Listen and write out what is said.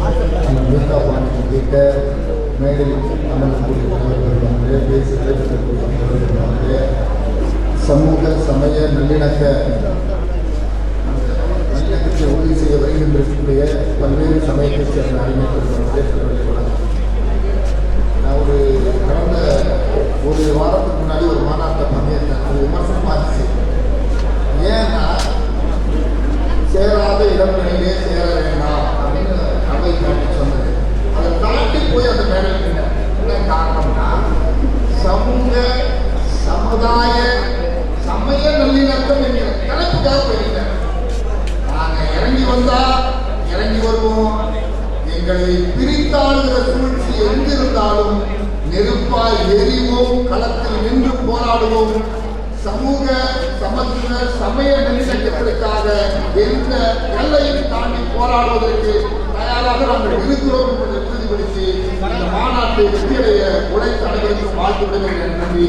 மேகாபாணி உள்ளிட்ட மேடையில் அமரக்கூடிய தலைவர்கள் வந்து பேசி பேசக்கூடிய தலைவர்கள் வந்து சமூக சமய நல்லிணக்க நல்லிணக்கத்தை உறுதி செய்ய வருகின்றக்கூடிய பல்வேறு சமயத்தைச் சேர்ந்த அறிஞர்கள் வந்து நான் ஒரு கடந்த ஒரு வாரத்துக்கு முன்னாடி ஒரு மாநாட்டில் பங்கேற்றேன் அது விமர்சனம் ஏன்னா சேராத இடங்களிலே சேர சமுதாய சமய நல்லிணக்கம் என்கிற தலைப்புக்காக போயிருந்தார் நாங்க இறங்கி வந்தா இறங்கி வருவோம். எங்களை பிரித்தாளுகிற சூழ்ச்சி எங்கிருந்தாலும் நெருப்பாய் எரிவோம் களத்தில் நின்று போராடுவோம். சமூக சமத்துவ சமய நல்லிணக்கத்திற்காக எந்த எல்லையும் தாண்டி போராடுவதற்கு தயாராக நாங்கள் இருக்கிறோம் என்பதை உறுதிப்படுத்தி இந்த மாநாட்டை வெற்றியடைய உழைத்த அனைவருக்கும் வாழ்த்துடன் நன்றி.